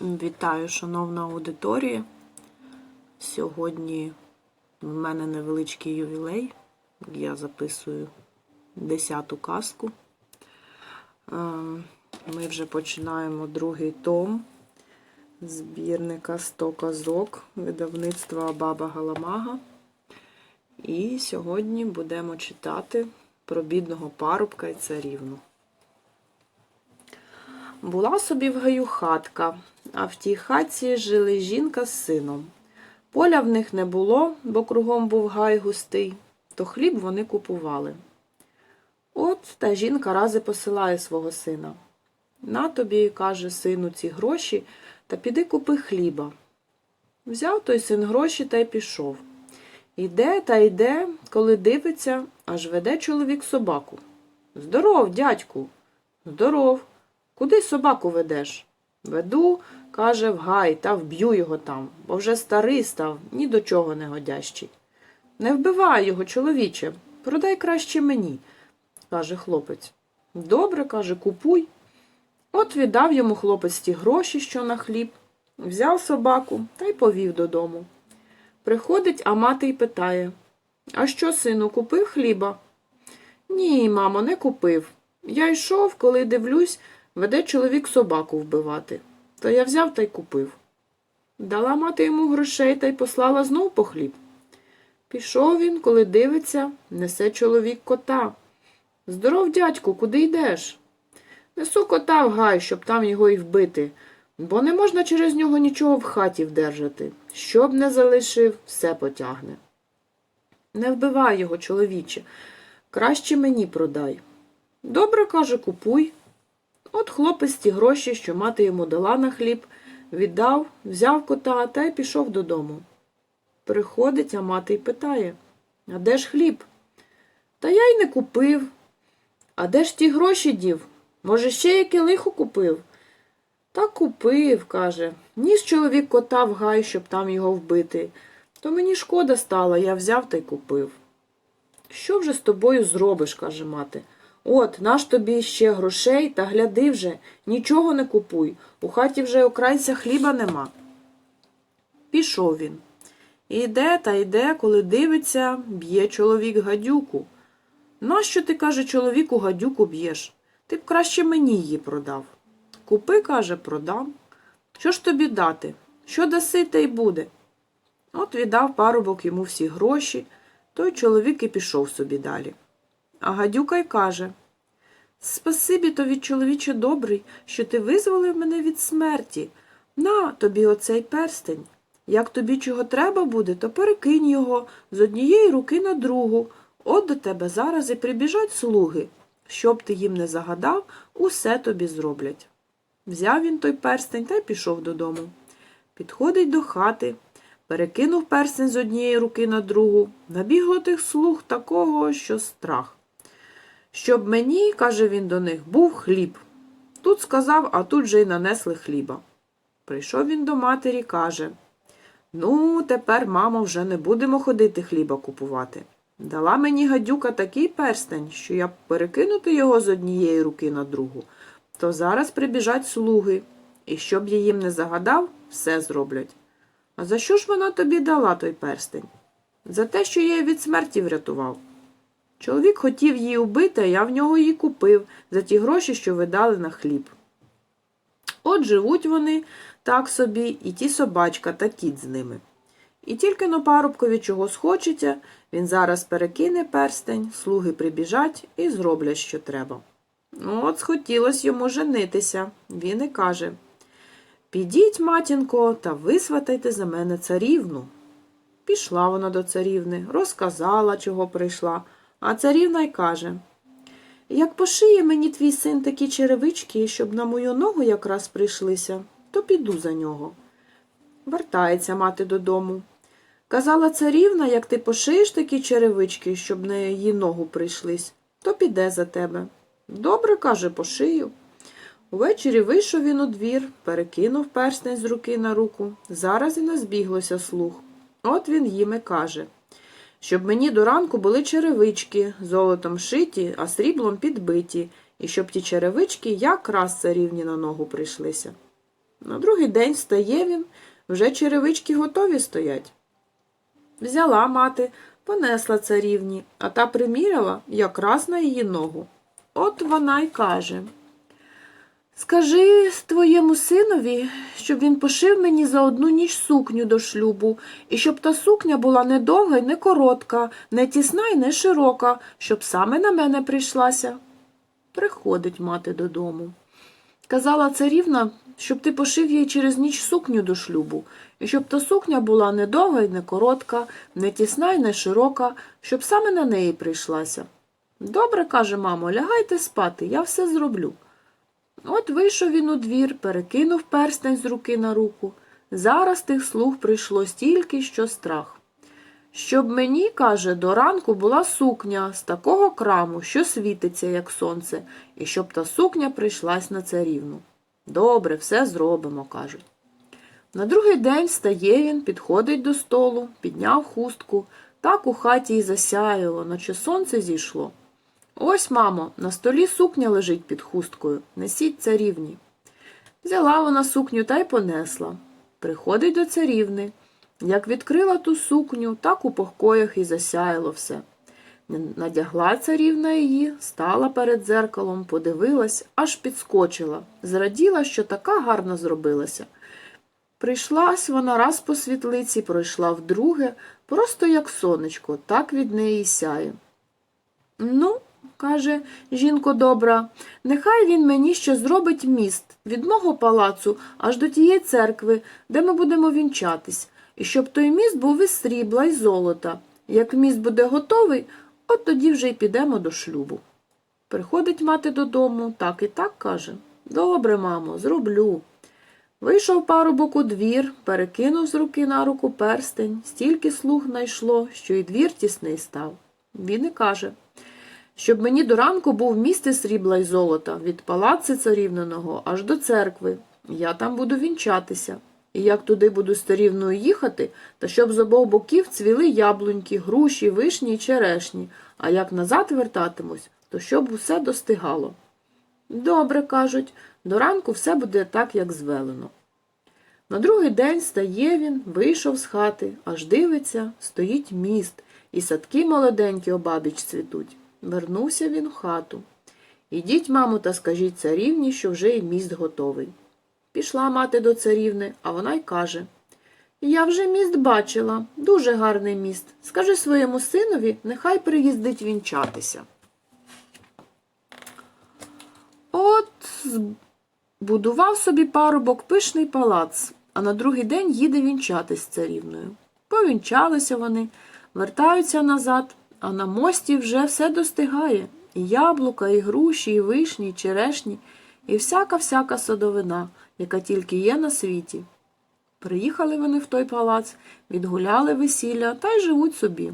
Вітаю, шановна аудиторія. Сьогодні в мене невеличкий ювілей. Я записую 10-ту казку. Е, Ми вже починаємо другий том збірника 100 казок видавництва Баба Галамага. І сьогодні будемо читати про бідного парубка і царівну. Була собі в гаю хатка, а в тій хатці жили жінка з сином. Поля в них не було, бо кругом був гай густий, то хліб вони купували. От та жінка рази посилає свого сина. На тобі, каже сину, ці гроші, та піди купи хліба. Взяв той син гроші та й пішов. Іде та йде, коли дивиться, аж веде чоловік собаку. Здоров, дядьку. Здоров. Куди собаку ведеш? Веду, каже, в гай та вб'ю його там, бо вже старий став, ні до чого не годящий. Не вбивай його, чоловіче, продай краще мені, каже хлопець. Добре, каже, купуй. От віддав йому хлопець ті гроші, що на хліб, взяв собаку та й повів додому. Приходить, а мати й питає А що, сину, купив хліба? Ні, мамо, не купив. Я йшов, коли дивлюсь, веде чоловік собаку вбивати. То я взяв та й купив. Дала мати йому грошей та й послала знов по хліб. Пішов він, коли дивиться, несе чоловік кота. Здоров, дядьку, куди йдеш? Несу кота в гай, щоб там його й вбити, бо не можна через нього нічого в хаті вдержати. Щоб не залишив, все потягне. Не вбивай його, чоловіче, краще мені продай. Добре, каже, купуй. От хлопець ті гроші, що мати йому дала на хліб, віддав, взяв кота та й пішов додому. Приходить, а мати й питає А де ж хліб? Та я й не купив. А де ж ті гроші дів? Може, ще яке лихо купив? Та купив, каже. Ніс чоловік кота в гай, щоб там його вбити. То мені шкода стала, я взяв та й купив. Що вже з тобою зробиш, каже мати. От, наш тобі ще грошей, та гляди вже, нічого не купуй. У хаті вже окрайця хліба нема. Пішов він. І йде та йде, коли дивиться, б'є чоловік гадюку. Нащо ти, каже, чоловіку гадюку б'єш? Ти б краще мені її продав. Купи, каже, продам. Що ж тобі дати? Що даси, те й буде. От віддав парубок йому всі гроші, той чоловік і пішов собі далі. А гадюка й каже Спасибі тобі, чоловіче добрий, що ти визволив мене від смерті. На тобі оцей перстень. Як тобі чого треба буде, то перекинь його з однієї руки на другу. От до тебе зараз і прибіжать слуги. Щоб ти їм не загадав, усе тобі зроблять. Взяв він той перстень та й пішов додому. Підходить до хати, перекинув перстень з однієї руки на другу, набігло тих слуг такого, що страх. Щоб мені, каже він до них, був хліб. Тут сказав, а тут же й нанесли хліба. Прийшов він до матері, каже Ну, тепер, мамо, вже не будемо ходити хліба купувати. Дала мені гадюка такий перстень, що я перекинути його з однієї руки на другу, то зараз прибіжать слуги, і щоб я їм не загадав, все зроблять. А за що ж вона тобі дала той перстень? За те, що я її від смерті врятував. Чоловік хотів її убити, а я в нього її купив за ті гроші, що ви дали на хліб. От живуть вони так собі, і ті собачка та кіт з ними. І тільки но парубкові чого схочеться, він зараз перекине перстень, слуги прибіжать і зроблять, що треба. Ну, От схотілось йому женитися. Він і каже Підіть, матінко, та висватайте за мене царівну. Пішла вона до царівни, розказала, чого прийшла, а царівна й каже Як пошиє мені твій син такі черевички, щоб на мою ногу якраз прийшлися, то піду за нього. Вертається мати додому. Казала царівна, як ти пошиєш такі черевички, щоб на її ногу прийшлись, то піде за тебе. Добре, каже, пошию. Увечері вийшов він у двір, перекинув перстень з руки на руку. Зараз і назбіглося слух. От він їм і каже, щоб мені до ранку були черевички, золотом шиті, а сріблом підбиті, і щоб ті черевички якраз царівні на ногу прийшлися. На другий день встає він, вже черевички готові стоять. Взяла мати, понесла царівні, а та приміряла якраз на її ногу. От вона й каже. Скажи твоєму синові, щоб він пошив мені за одну ніч сукню до шлюбу, і щоб та сукня була не довга й не коротка, не тісна й не широка, щоб саме на мене прийшлася. Приходить мати додому. Казала царівна, щоб ти пошив їй через ніч сукню до шлюбу, і щоб та сукня була не довга й не коротка, не тісна й не широка, щоб саме на неї прийшлася. Добре, каже мамо, лягайте спати, я все зроблю. От вийшов він у двір, перекинув перстень з руки на руку. Зараз тих слуг прийшло стільки, що страх. Щоб мені, каже, до ранку була сукня з такого краму, що світиться, як сонце, і щоб та сукня прийшлась на царівну. Добре, все зробимо, кажуть. На другий день стає він, підходить до столу, підняв хустку, так у хаті й засяяло, наче сонце зійшло. Ось, мамо, на столі сукня лежить під хусткою. Несіть царівні. Взяла вона сукню та й понесла. Приходить до царівни. Як відкрила ту сукню, так у покоях і засяяло все. Надягла царівна її, стала перед дзеркалом, подивилась, аж підскочила, зраділа, що така гарна зробилася. Прийшлась вона раз по світлиці, пройшла вдруге, просто як сонечко, так від неї сяє. Ну, каже жінко добра, нехай він мені ще зробить міст від мого палацу аж до тієї церкви, де ми будемо вінчатись, і щоб той міст був із срібла й золота. Як міст буде готовий, от тоді вже й підемо до шлюбу. Приходить мати додому, так і так каже. Добре, мамо, зроблю. Вийшов парубок у двір, перекинув з руки на руку перстень, стільки слуг найшло, що й двір тісний став. Він і каже, щоб мені до ранку був місти срібла й золота від палаци царівненого аж до церкви. Я там буду вінчатися. І як туди буду з царівною їхати, та щоб з обох боків цвіли яблуньки, груші, вишні й черешні, а як назад вертатимусь, то щоб усе достигало. Добре, кажуть, до ранку все буде так, як звелено. На другий день стає він, вийшов з хати, аж дивиться, стоїть міст, і садки молоденькі обабіч цвітуть. Вернувся він в хату. Ідіть, мамо, та скажіть царівні, що вже і міст готовий. Пішла мати до царівни, а вона й каже Я вже міст бачила, дуже гарний міст. Скажи своєму синові, нехай приїздить вінчатися. От будував собі парубок пишний палац, а на другий день їде вінчатись з царівною. Повінчалися вони, вертаються назад, а на мості вже все достигає і яблука, і груші, і вишні, і черешні, і всяка-всяка садовина, яка тільки є на світі. Приїхали вони в той палац, відгуляли весілля та й живуть собі.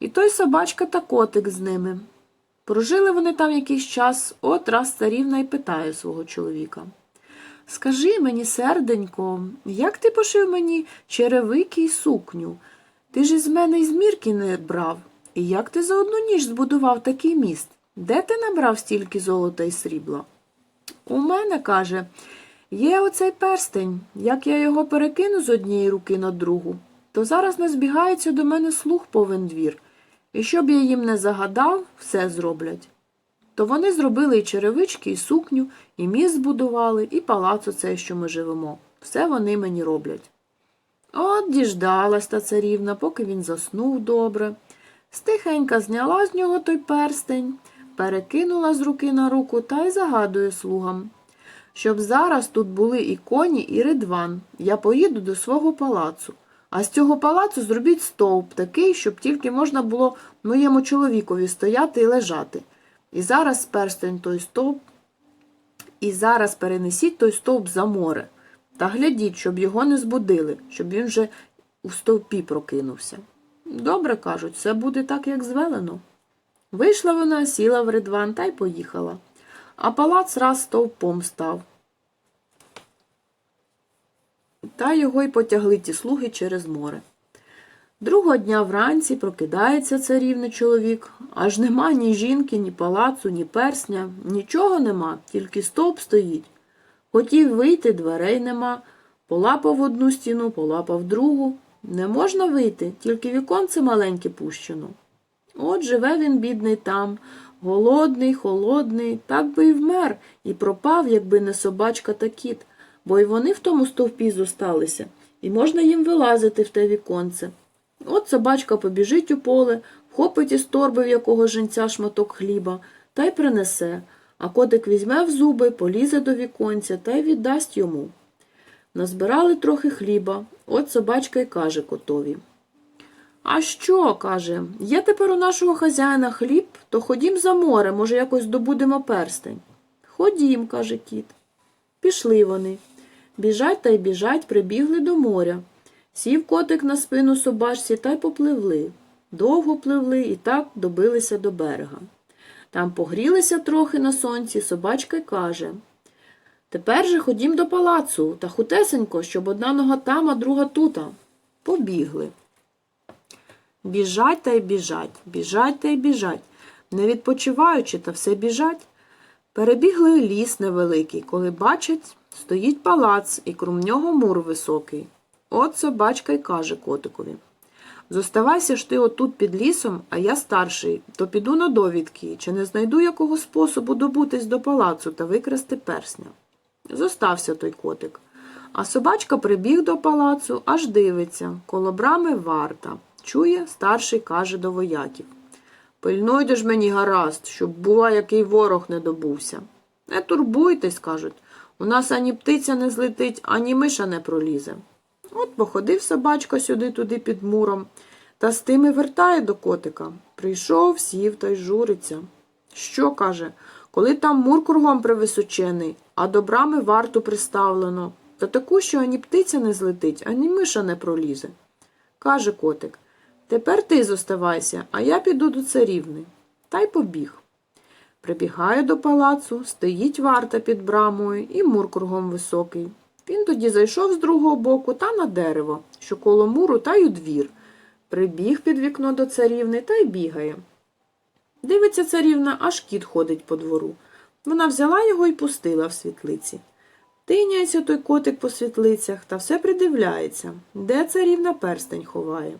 І той собачка та котик з ними. Прожили вони там якийсь час, от раз царівна й питає свого чоловіка. Скажи мені, серденько, як ти пошив мені черевики й сукню? Ти ж із мене й змірки не брав. І як ти за одну ніч збудував такий міст? Де ти набрав стільки золота й срібла? У мене, каже, є оцей перстень. Як я його перекину з однієї руки на другу, то зараз не збігається до мене слух повен двір. І щоб я їм не загадав, все зроблять. То вони зробили і черевички, і сукню, і міст збудували, і палац оцей, що ми живемо. Все вони мені роблять. От діждалась та царівна, поки він заснув добре. Стихенька зняла з нього той перстень, перекинула з руки на руку та й загадує слугам. Щоб зараз тут були і коні, і ридван. Я поїду до свого палацу. А з цього палацу зробіть стовп такий, щоб тільки можна було моєму чоловікові стояти і лежати. І зараз перстень той стовп, і зараз перенесіть той стовп за море. Та глядіть, щоб його не збудили, щоб він вже у стовпі прокинувся. Добре, кажуть, все буде так, як звелено. Вийшла вона, сіла в ридван та й поїхала. А палац раз стовпом став. Та його й потягли ті слуги через море. Другого дня вранці прокидається царівний чоловік, аж нема ні жінки, ні палацу, ні персня, нічого нема, тільки стовп стоїть. Хотів вийти, дверей нема. Полапав одну стіну, полапав другу. Не можна вийти, тільки віконце маленьке пущено. От живе він, бідний, там, голодний, холодний, так би і вмер, і пропав, якби не собачка та кіт, бо й вони в тому стовпі зосталися, і можна їм вилазити в те віконце. От собачка побіжить у поле, вхопить із торби в якого женця шматок хліба та й принесе, а котик візьме в зуби, полізе до віконця та й віддасть йому. Назбирали трохи хліба, от собачка й каже котові. А що, каже, є тепер у нашого хазяїна хліб, то ходім за море, може, якось добудемо перстень. Ходім, каже кіт. Пішли вони. Біжать та й біжать, прибігли до моря. Сів котик на спину собачці та й попливли. Довго пливли і так добилися до берега. Там погрілися трохи на сонці, собачка й каже. Тепер же ходім до палацу та хутесенько, щоб одна нога там, а друга тута. Побігли. Біжать та й біжать, біжать та й біжать, не відпочиваючи та все біжать. Перебігли ліс невеликий, коли бачать, стоїть палац, і крум нього мур високий. От собачка й каже котикові. Зоставайся ж ти отут під лісом, а я старший, то піду на довідки, чи не знайду якого способу добутись до палацу та викрасти персня. Зостався той котик. А собачка прибіг до палацу, аж дивиться, коло брами варта. Чує, старший каже до вояків. Пильнуйте ж мені гаразд, щоб, бува, який ворог не добувся. Не турбуйтесь, кажуть, у нас ані птиця не злетить, ані миша не пролізе. От походив собачка сюди-туди під муром, та з тими вертає до котика. Прийшов, сів та й журиться. Що, каже, коли там мур кругом привисочений, а до брами варту приставлено, та таку, що ані птиця не злетить, ані миша не пролізе. Каже котик, тепер ти зоставайся, а я піду до царівни. Та й побіг. Прибігає до палацу, стоїть варта під брамою і мур кругом високий. Він тоді зайшов з другого боку та на дерево, що коло муру та й у двір. Прибіг під вікно до царівни та й бігає. Дивиться царівна, аж кіт ходить по двору. Вона взяла його і пустила в світлиці. Тиняється той котик по світлицях та все придивляється, де царівна перстень ховає.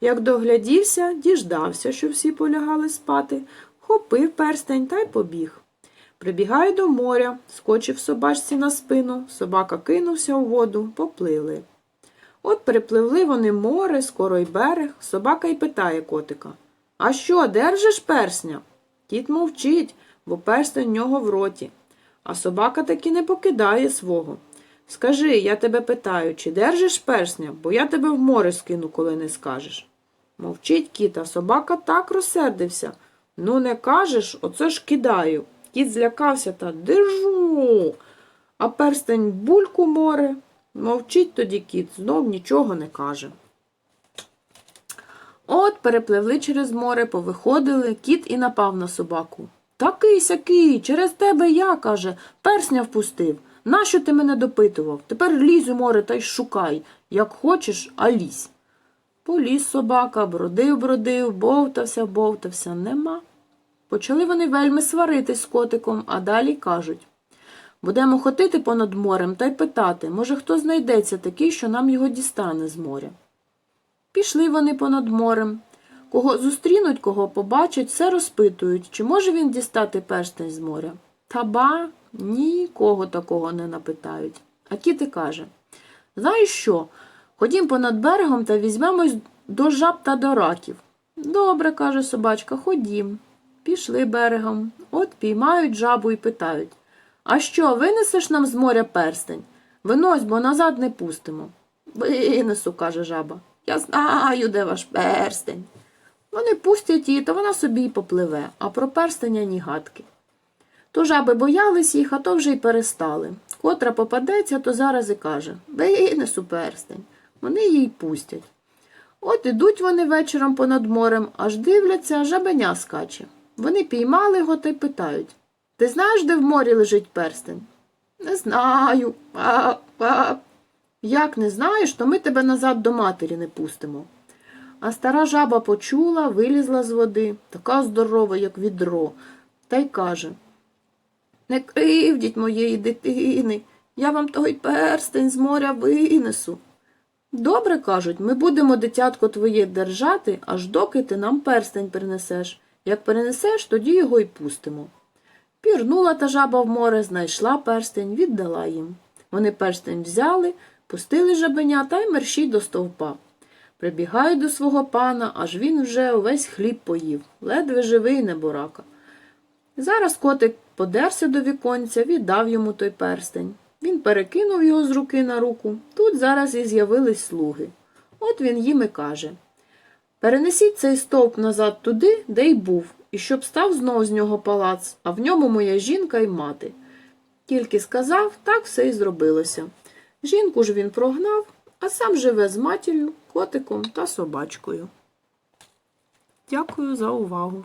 Як доглядівся, діждався, що всі полягали спати, хопив перстень та й побіг. Прибігає до моря, скочив собачці на спину, собака кинувся у воду, поплили. От перепливли вони море, скоро й берег, собака й питає котика. А що, держиш персня? Кіт мовчить, бо перстень в нього в роті. А собака таки не покидає свого. Скажи, я тебе питаю, чи держиш персня, бо я тебе в море скину, коли не скажеш. Мовчить кіт, а собака так розсердився. Ну, не кажеш, оце ж кидаю. Кіт злякався та держу. А перстень бульку море. Мовчить тоді кіт, знов нічого не каже. От перепливли через море, повиходили, кіт і напав на собаку. Такий сякий, через тебе я, каже, персня впустив. Нащо ти мене допитував? Тепер лізь у море та й шукай, як хочеш, а лізь. Поліз собака, бродив, бродив, бовтався, бовтався, нема. Почали вони вельми сваритись з котиком, а далі кажуть будемо ходити понад морем та й питати, може, хто знайдеться такий, що нам його дістане з моря. Пішли вони понад морем. Кого зустрінуть, кого побачать, все розпитують, чи може він дістати перстень з моря. Та ба, нікого такого не напитають. А кіти каже Знаєш що? Ходім понад берегом та візьмемось до жаб та до раків. Добре, каже собачка, ходім. Пішли берегом, от піймають жабу і питають А що, винесеш нам з моря перстень? Винось, бо назад не пустимо. Винесу, каже жаба. Я знаю, де ваш перстень. Вони пустять її, то вона собі й попливе, а про перстеня ні гадки. То жаби боялись їх, а то вже й перестали. Котра попадеться, то зараз і каже Винесу перстень. Вони їй пустять. От ідуть вони вечором понад морем, аж дивляться, жабеня скаче. Вони піймали його та й питають Ти знаєш, де в морі лежить перстень? Не знаю. А, а. Як не знаєш, то ми тебе назад до матері не пустимо. А стара жаба почула, вилізла з води, така здорова, як відро, та й каже Не кривдіть моєї дитини, я вам той перстень з моря винесу. Добре кажуть, ми будемо дитятко твоє держати, аж доки ти нам перстень принесеш. Як перенесеш, тоді його й пустимо. Пірнула та жаба в море, знайшла перстень, віддала їм. Вони перстень взяли, пустили жабеня та й мерщій до стовпа. Прибігають до свого пана, аж він вже увесь хліб поїв, ледве живий неборака. Зараз котик подерся до віконця, віддав йому той перстень. Він перекинув його з руки на руку. Тут зараз і з'явились слуги. От він їм і каже Перенесіть цей стовп назад туди, де й був, і щоб став знов з нього палац, а в ньому моя жінка й мати. Тільки сказав, так все і зробилося. Жінку ж він прогнав, а сам живе з матір'ю, котиком та собачкою. Дякую за увагу.